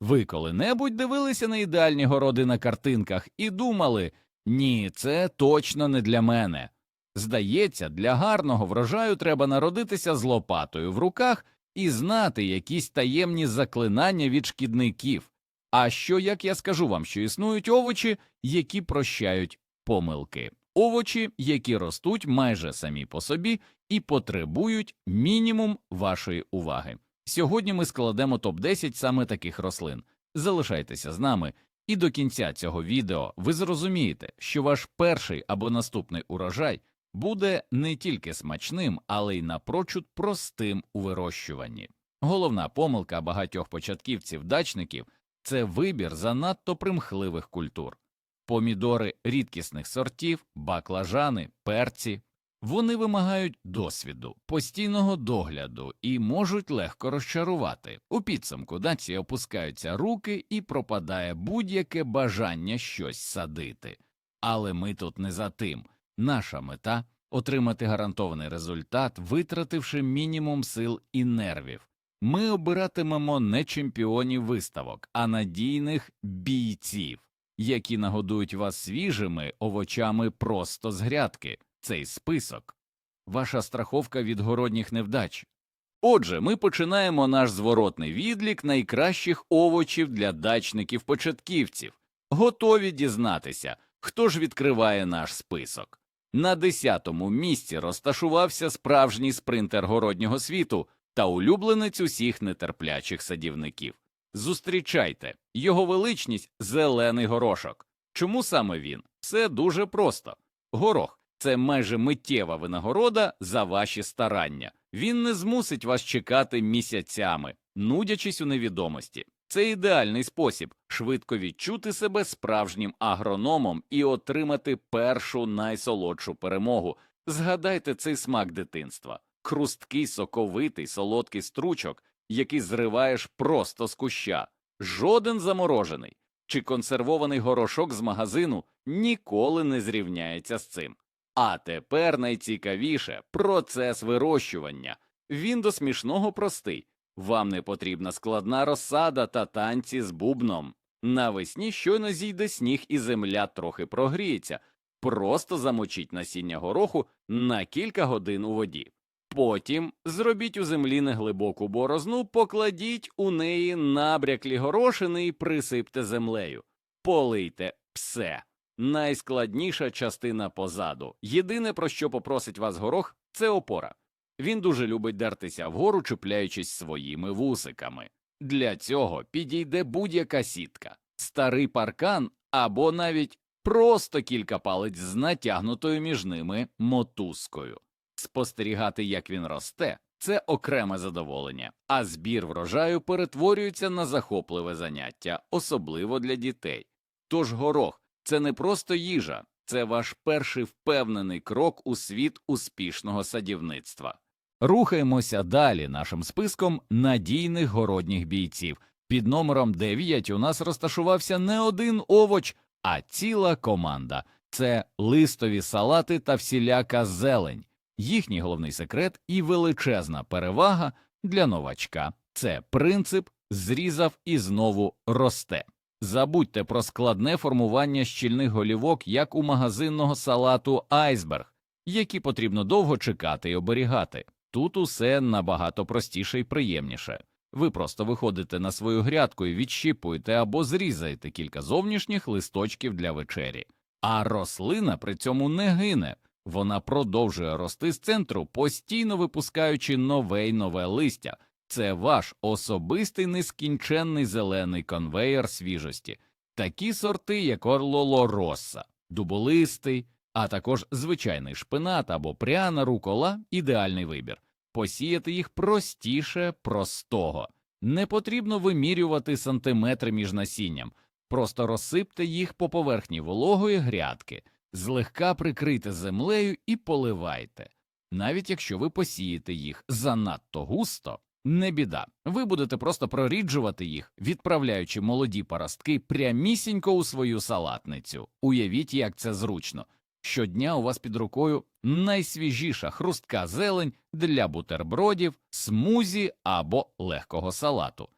Ви коли-небудь дивилися на ідеальні городи на картинках і думали ні, це точно не для мене. Здається, для гарного врожаю треба народитися з лопатою в руках і знати якісь таємні заклинання від шкідників. А що як я скажу вам, що існують овочі, які прощають помилки, овочі, які ростуть майже самі по собі і потребують мінімум вашої уваги. Сьогодні ми складемо топ 10 саме таких рослин. Залишайтеся з нами, і до кінця цього відео ви зрозумієте, що ваш перший або наступний урожай буде не тільки смачним, але й напрочуд простим у вирощуванні. Головна помилка багатьох початківців дачників це вибір занадто примхливих культур. Помідори рідкісних сортів, баклажани, перці. Вони вимагають досвіду, постійного догляду і можуть легко розчарувати. У підсумку даці опускаються руки і пропадає будь-яке бажання щось садити. Але ми тут не за тим. Наша мета отримати гарантований результат, витративши мінімум сил і нервів. Ми обиратимемо не чемпіонів виставок, а надійних бійців, які нагодують вас свіжими овочами просто з грядки. Цей список ваша страховка від городніх невдач. Отже, ми починаємо наш зворотний відлік найкращих овочів для дачників-початківців. Готові дізнатися, хто ж відкриває наш список. На десятому місці розташувався справжній спринтер городнього світу та улюбленець усіх нетерплячих садівників. Зустрічайте його величність зелений горошок. Чому саме він? Все дуже просто. Горох це майже миттєва винагорода за ваші старання. Він не змусить вас чекати місяцями, нудячись у невідомості. Це ідеальний спосіб швидко відчути себе справжнім агрономом і отримати першу найсолодшу перемогу. Згадайте цей смак дитинства хрусткий, соковитий, солодкий стручок, який зриваєш просто з куща, жоден заморожений чи консервований горошок з магазину ніколи не зрівняється з цим. А тепер найцікавіше процес вирощування. Він до смішного простий. Вам не потрібна складна розсада та танці з бубном. Навесні щойно зійде сніг і земля трохи прогріється. Просто замочіть насіння гороху на кілька годин у воді. Потім зробіть у землі неглибоку борозну, покладіть у неї набряклі горошини і присипте землею. Полийте все. Найскладніша частина позаду. Єдине, про що попросить вас горох, це опора. Він дуже любить дертися вгору, чіпляючись своїми вусиками. Для цього підійде будь-яка сітка, старий паркан або навіть просто кілька палець з натягнутою між ними мотузкою. Спостерігати, як він росте, це окреме задоволення, а збір врожаю перетворюється на захопливе заняття, особливо для дітей. Тож горох це не просто їжа, це ваш перший впевнений крок у світ успішного садівництва. Рухаємося далі нашим списком надійних городніх бійців. Під номером 9 у нас розташувався не один овоч, а ціла команда. Це листові салати та всіляка зелень. Їхній головний секрет і величезна перевага для новачка це принцип зрізав і знову росте. Забудьте про складне формування щільних голівок, як у магазинного салату айсберг, які потрібно довго чекати і оберігати. Тут усе набагато простіше і приємніше. Ви просто виходите на свою грядку і відщіпуєте або зрізаєте кілька зовнішніх листочків для вечері, а рослина при цьому не гине. Вона продовжує рости з центру, постійно випускаючи нове й нове листя. Це ваш особистий нескінченний зелений конвеєр свіжості, такі сорти, як Орлоло Росса, дуболистий, а також звичайний шпинат або пряна рукола ідеальний вибір. Посіяти їх простіше простого. Не потрібно вимірювати сантиметри між насінням, просто розсипте їх по поверхні вологої грядки злегка прикрийте землею і поливайте. Навіть якщо ви посієте їх занадто густо, не біда, ви будете просто проріджувати їх, відправляючи молоді паростки прямісінько у свою салатницю. Уявіть, як це зручно. Щодня у вас під рукою найсвіжіша хрустка зелень для бутербродів, смузі або легкого салату.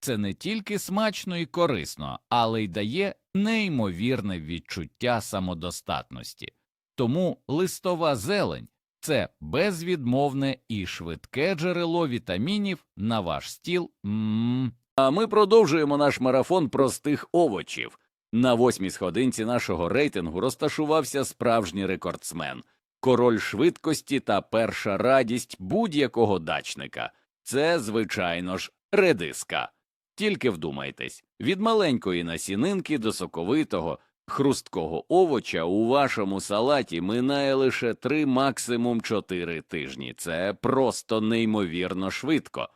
Це не тільки смачно і корисно, але й дає неймовірне відчуття самодостатності. Тому листова зелень це безвідмовне і швидке джерело вітамінів на ваш стіл. м А ми продовжуємо наш марафон простих овочів. На восьмій сходинці нашого рейтингу розташувався справжній рекордсмен, король швидкості та перша радість будь-якого дачника. Це, звичайно ж, редиска. Тільки вдумайтесь, від маленької насінинки до соковитого, хрусткого овоча у вашому салаті минає лише три, максимум чотири тижні. Це просто неймовірно швидко.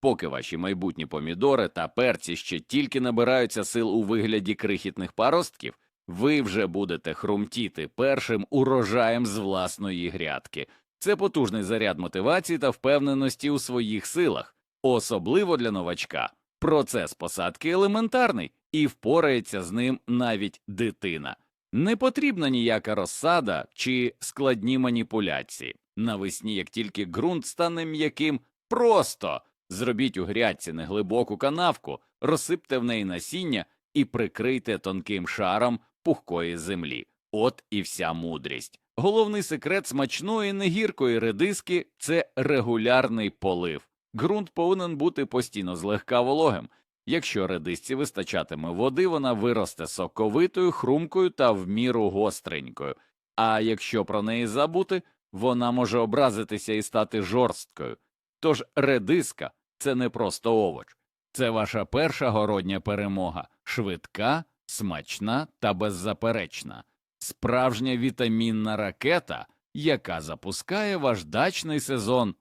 Поки ваші майбутні помідори та перці ще тільки набираються сил у вигляді крихітних паростків, ви вже будете хрумтіти першим урожаєм з власної грядки. Це потужний заряд мотивації та впевненості у своїх силах, особливо для новачка. Процес посадки елементарний і впорається з ним навіть дитина. Не потрібна ніяка розсада чи складні маніпуляції. Навесні, як тільки ґрунт стане м'яким, просто зробіть у грядці неглибоку канавку, розсипте в неї насіння і прикрийте тонким шаром пухкої землі. От і вся мудрість. Головний секрет смачної негіркої редиски це регулярний полив. Ґрунт повинен бути постійно злегка вологим. Якщо редисці вистачатиме води, вона виросте соковитою, хрумкою та в міру гостренькою. А якщо про неї забути, вона може образитися і стати жорсткою. Тож редиска це не просто овоч, це ваша перша городня перемога, швидка, смачна та беззаперечна, справжня вітамінна ракета, яка запускає ваш дачний сезон.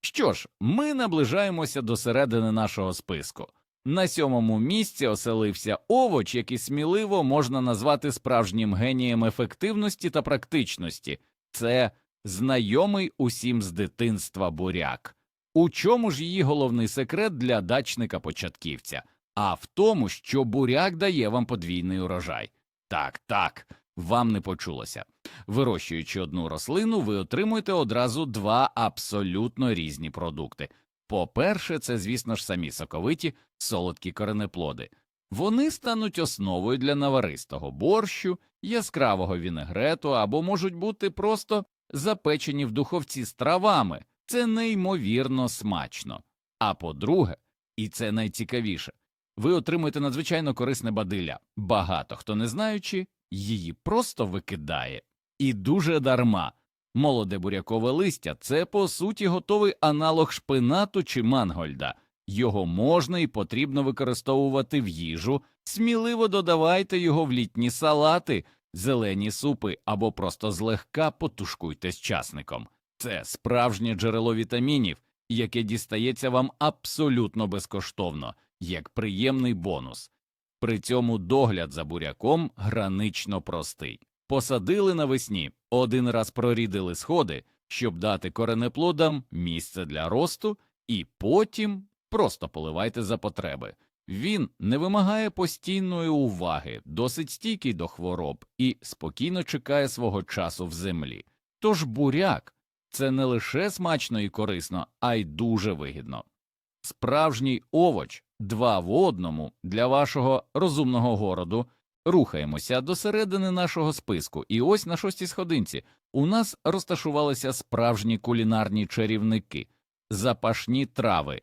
Що ж, ми наближаємося до середини нашого списку. На сьомому місці оселився овоч, який сміливо можна назвати справжнім генієм ефективності та практичності. Це знайомий усім з дитинства буряк. У чому ж її головний секрет для дачника-початківця? А в тому, що буряк дає вам подвійний урожай. Так, так, вам не почулося. Вирощуючи одну рослину, ви отримуєте одразу два абсолютно різні продукти. По-перше, це, звісно ж, самі соковиті, солодкі коренеплоди. Вони стануть основою для наваристого борщу, яскравого вінегрету або можуть бути просто запечені в духовці з травами. Це неймовірно смачно. А по-друге, і це найцікавіше, ви отримуєте надзвичайно корисне бадилля. Багато хто не знаючи, її просто викидає. І дуже дарма. Молоде бурякове листя це по суті готовий аналог шпинату чи мангольда. Його можна і потрібно використовувати в їжу, сміливо додавайте його в літні салати, зелені супи або просто злегка потушкуйте з часником. Це справжнє джерело вітамінів, яке дістається вам абсолютно безкоштовно, як приємний бонус. При цьому догляд за буряком гранично простий. Посадили навесні, один раз прорідили сходи, щоб дати коренеплодам місце для росту, і потім просто поливайте за потреби. Він не вимагає постійної уваги, досить стійкий до хвороб і спокійно чекає свого часу в землі. Тож буряк це не лише смачно і корисно, а й дуже вигідно. Справжній овоч два в одному для вашого розумного городу. Рухаємося до середини нашого списку, і ось на шостій сходинці у нас розташувалися справжні кулінарні чарівники, запашні трави,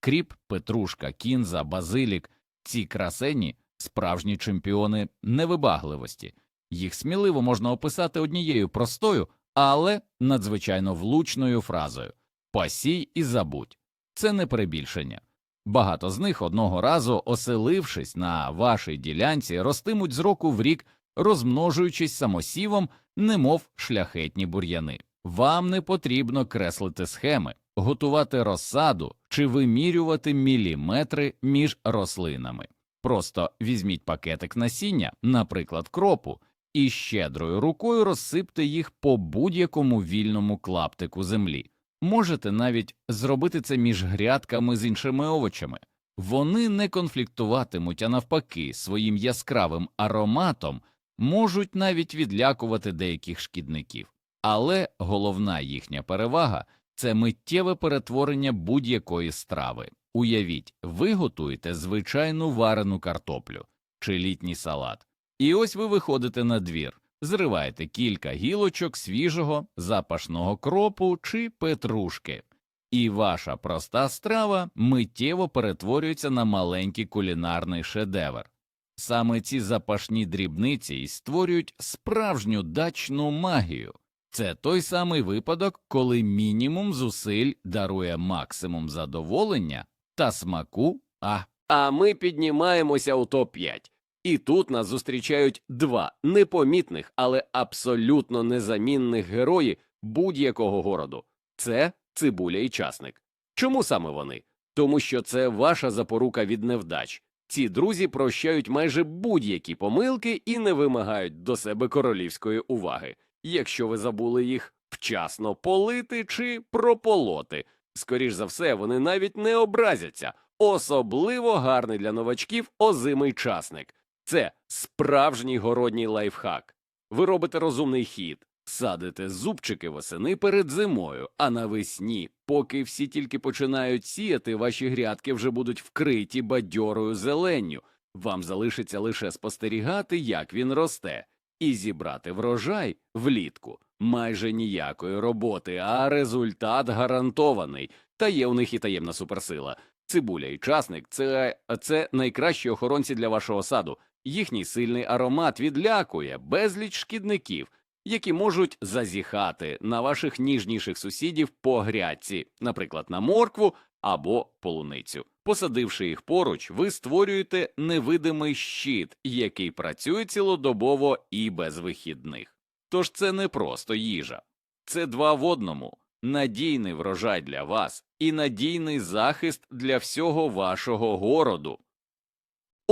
кріп, петрушка, кінза, базилік. Ці красені справжні чемпіони невибагливості. Їх сміливо можна описати однією простою, але надзвичайно влучною фразою Пасій і забудь. Це не перебільшення. Багато з них одного разу, оселившись на вашій ділянці, ростимуть з року в рік, розмножуючись самосівом, немов шляхетні бур'яни. Вам не потрібно креслити схеми, готувати розсаду чи вимірювати міліметри між рослинами. Просто візьміть пакетик насіння, наприклад, кропу, і щедрою рукою розсипте їх по будь-якому вільному клаптику землі. Можете навіть зробити це між грядками з іншими овочами. Вони не конфліктуватимуть, а навпаки, своїм яскравим ароматом можуть навіть відлякувати деяких шкідників. Але головна їхня перевага це миттєве перетворення будь-якої страви. Уявіть, ви готуєте звичайну варену картоплю чи літній салат, і ось ви виходите на двір, зриваєте кілька гілочок свіжого запашного кропу чи петрушки, і ваша проста страва миттєво перетворюється на маленький кулінарний шедевр. Саме ці запашні дрібниці й створюють справжню дачну магію. Це той самий випадок, коли мінімум зусиль дарує максимум задоволення та смаку, а А ми піднімаємося у топ-5. І тут нас зустрічають два непомітних, але абсолютно незамінних герої будь-якого городу це цибуля і часник. Чому саме вони? Тому що це ваша запорука від невдач. Ці друзі прощають майже будь-які помилки і не вимагають до себе королівської уваги, якщо ви забули їх вчасно полити чи прополоти. Скоріш за все, вони навіть не образяться. Особливо гарний для новачків озимий часник. Це справжній городній лайфхак. Ви робите розумний хід, садите зубчики восени перед зимою, а навесні, поки всі тільки починають сіяти, ваші грядки вже будуть вкриті бадьорою зеленню. Вам залишиться лише спостерігати, як він росте, і зібрати врожай влітку. Майже ніякої роботи, а результат гарантований. Та є у них і таємна суперсила. Цибуля і часник це, це найкращі охоронці для вашого саду. Їхній сильний аромат відлякує безліч шкідників, які можуть зазіхати на ваших ніжніших сусідів по грядці, наприклад, на моркву або полуницю. Посадивши їх поруч, ви створюєте невидимий щит, який працює цілодобово і без вихідних. Тож це не просто їжа, це два в одному надійний врожай для вас і надійний захист для всього вашого городу.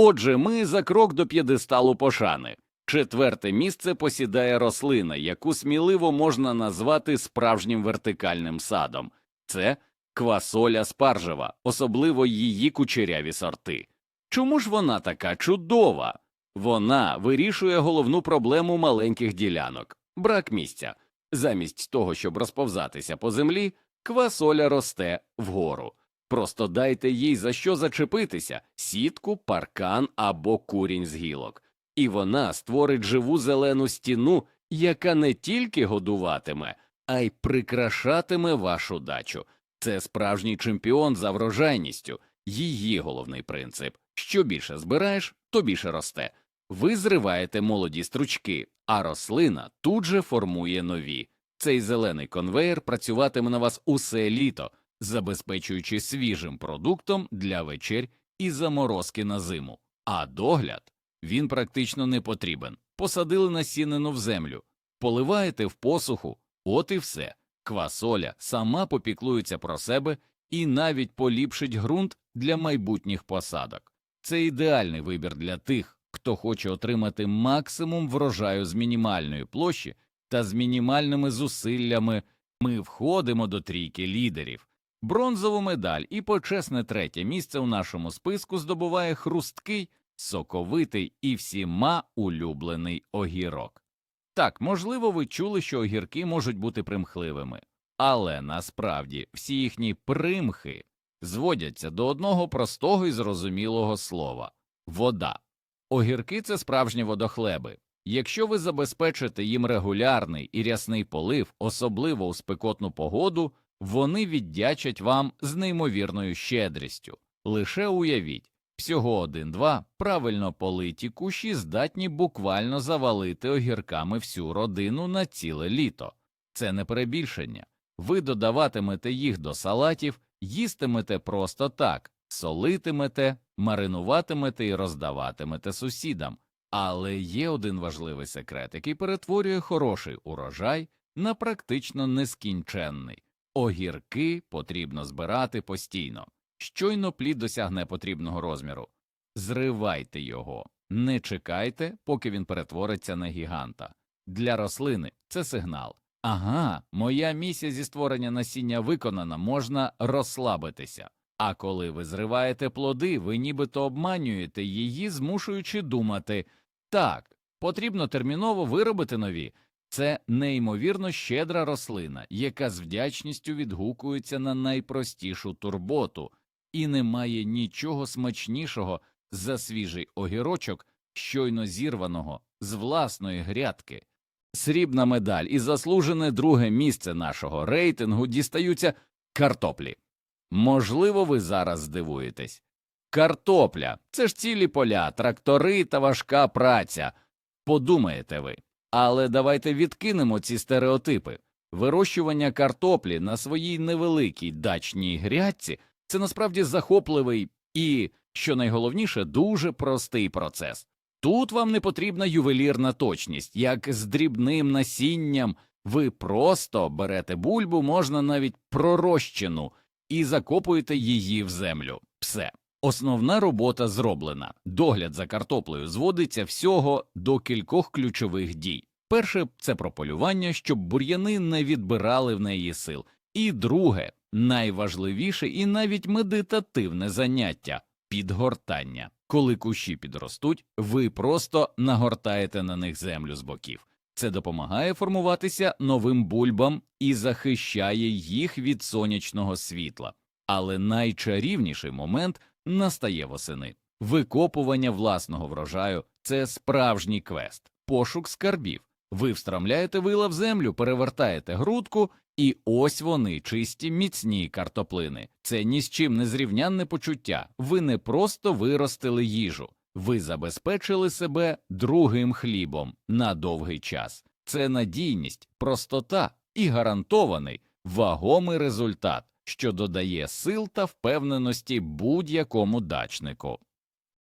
Отже, ми за крок до п'єдесталу пошани. Четверте місце посідає рослина, яку сміливо можна назвати справжнім вертикальним садом. Це квасоля спаржева, особливо її кучеряві сорти. Чому ж вона така чудова? Вона вирішує головну проблему маленьких ділянок брак місця. Замість того, щоб розповзатися по землі, квасоля росте вгору. Просто дайте їй за що зачепитися сітку, паркан або курінь з гілок, і вона створить живу зелену стіну, яка не тільки годуватиме, а й прикрашатиме вашу дачу. Це справжній чемпіон за врожайністю. Її головний принцип що більше збираєш, то більше росте. Ви зриваєте молоді стручки, а рослина тут же формує нові. Цей зелений конвейер працюватиме на вас усе літо, забезпечуючи свіжим продуктом для вечер і заморозки на зиму. А догляд він практично не потрібен. Посадили насінину в землю, поливаєте в посуху, от і все. Квасоля сама попіклується про себе і навіть поліпшить ґрунт для майбутніх посадок. Це ідеальний вибір для тих, хто хоче отримати максимум врожаю з мінімальної площі та з мінімальними зусиллями. Ми входимо до трійки лідерів. Бронзову медаль і почесне третє місце у нашому списку здобуває хрусткий, соковитий і всіма улюблений огірок. Так, можливо, ви чули, що огірки можуть бути примхливими, але насправді всі їхні примхи зводяться до одного простого і зрозумілого слова вода. Огірки це справжні водохлеби. Якщо ви забезпечите їм регулярний і рясний полив, особливо у спекотну погоду, вони віддячать вам з неймовірною щедрістю. Лише уявіть, всього один-два правильно политі кущі здатні буквально завалити огірками всю родину на ціле літо. Це не перебільшення. Ви додаватимете їх до салатів, їстимете просто так, солитимете, маринуватимете і роздаватимете сусідам. Але є один важливий секрет, який перетворює хороший урожай на практично нескінченний. Огірки потрібно збирати постійно. Щойно плід досягне потрібного розміру. Зривайте його, не чекайте, поки він перетвориться на гіганта. Для рослини це сигнал. Ага, моя місія зі створення насіння виконана, можна розслабитися. А коли ви зриваєте плоди, ви нібито обманюєте її, змушуючи думати так, потрібно терміново виробити нові. Це неймовірно щедра рослина, яка з вдячністю відгукується на найпростішу турботу. і немає нічого смачнішого за свіжий огірочок, щойно зірваного з власної грядки. Срібна медаль і заслужене друге місце нашого рейтингу дістаються картоплі. Можливо, ви зараз здивуєтесь. Картопля це ж цілі поля, трактори та важка праця. Подумаєте ви. Але давайте відкинемо ці стереотипи. Вирощування картоплі на своїй невеликій дачній грядці це насправді захопливий і, що найголовніше, дуже простий процес. Тут вам не потрібна ювелірна точність, як з дрібним насінням. Ви просто берете бульбу, можна навіть пророщену, і закопуєте її в землю. Все. Основна робота зроблена. Догляд за картоплею зводиться всього до кількох ключових дій. Перше це прополювання, щоб бур'яни не відбирали в неї сил. І друге, найважливіше і навіть медитативне заняття підгортання. Коли кущі підростуть, ви просто нагортаєте на них землю з боків. Це допомагає формуватися новим бульбам і захищає їх від сонячного світла. Але найчарівніший момент настає восени. Викопування власного врожаю це справжній квест, пошук скарбів. Ви встромляєте вила в землю, перевертаєте грудку, і ось вони чисті міцні картоплини. Це ні з чим не зрівнянне почуття. Ви не просто виростили їжу, ви забезпечили себе другим хлібом на довгий час. Це надійність, простота і гарантований вагомий результат, що додає сил та впевненості будь-якому дачнику.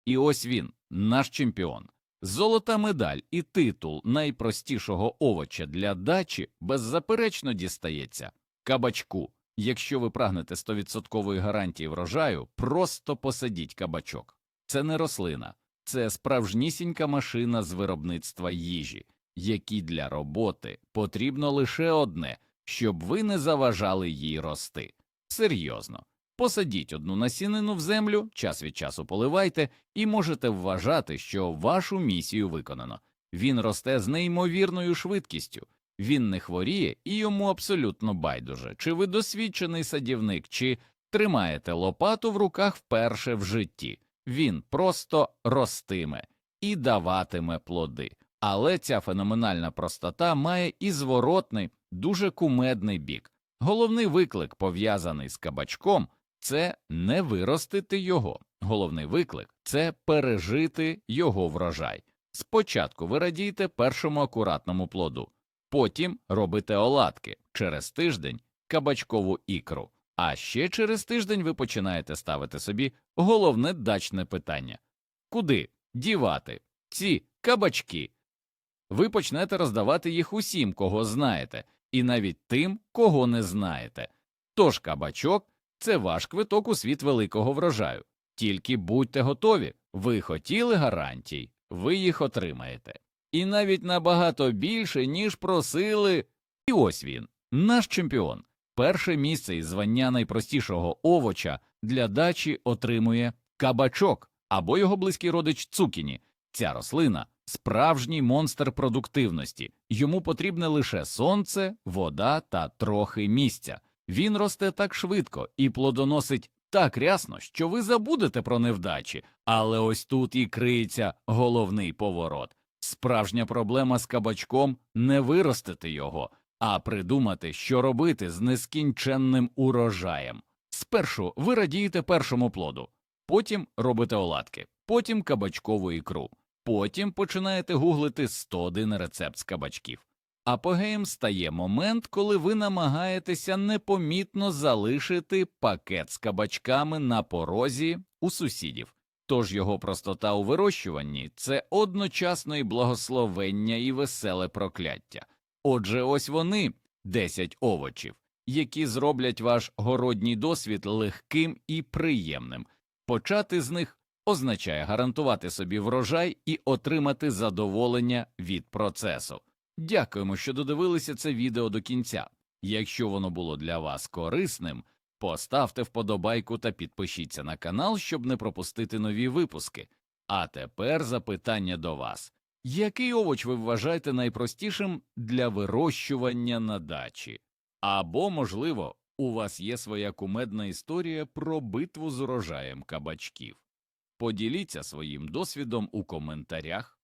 І ось він, наш чемпіон. Золота медаль і титул найпростішого овоча для дачі беззаперечно дістається кабачку. Якщо ви прагнете 100% гарантії врожаю, просто посадіть кабачок. Це не рослина, це справжнісінька машина з виробництва їжі, якій для роботи потрібно лише одне, щоб ви не заважали їй рости. Серйозно. Посадіть одну насінину в землю, час від часу поливайте, і можете вважати, що вашу місію виконано. Він росте з неймовірною швидкістю, він не хворіє і йому абсолютно байдуже, чи ви досвідчений садівник, чи тримаєте лопату в руках вперше в житті. Він просто ростиме і даватиме плоди. Але ця феноменальна простота має і зворотний, дуже кумедний бік. Головний виклик, пов'язаний з кабачком, це не виростити його. Головний виклик це пережити його врожай. Спочатку ви радієте першому акуратному плоду, потім робите оладки, через тиждень кабачкову ікру, а ще через тиждень ви починаєте ставити собі головне дачне питання куди дівати ці кабачки? Ви почнете роздавати їх усім, кого знаєте, і навіть тим, кого не знаєте. Тож кабачок це ваш квиток у світ великого врожаю. Тільки будьте готові, ви хотіли гарантій, ви їх отримаєте. І навіть набагато більше, ніж просили. І ось він, наш чемпіон. Перше місце із звання найпростішого овоча для дачі отримує кабачок або його близький родич цукіні. Ця рослина справжній монстр продуктивності. Йому потрібне лише сонце, вода та трохи місця. Він росте так швидко і плодоносить так рясно, що ви забудете про невдачі, але ось тут і криється головний поворот. Справжня проблема з кабачком не виростити його, а придумати, що робити з нескінченним урожаєм. Спершу ви радієте першому плоду, потім робите оладки, потім кабачкову ікру, потім починаєте гуглити 101 рецепт з кабачків. Апогеєм стає момент, коли ви намагаєтеся непомітно залишити пакет з кабачками на порозі у сусідів. Тож його простота у вирощуванні це одночасно і благословення і веселе прокляття. Отже, ось вони 10 овочів, які зроблять ваш городній досвід легким і приємним. Почати з них означає гарантувати собі врожай і отримати задоволення від процесу. Дякуємо, що додивилися це відео до кінця. Якщо воно було для вас корисним, поставте вподобайку та підпишіться на канал, щоб не пропустити нові випуски. А тепер запитання до вас. Який овоч ви вважаєте найпростішим для вирощування на дачі? Або, можливо, у вас є своя кумедна історія про битву з урожаєм кабачків. Поділіться своїм досвідом у коментарях.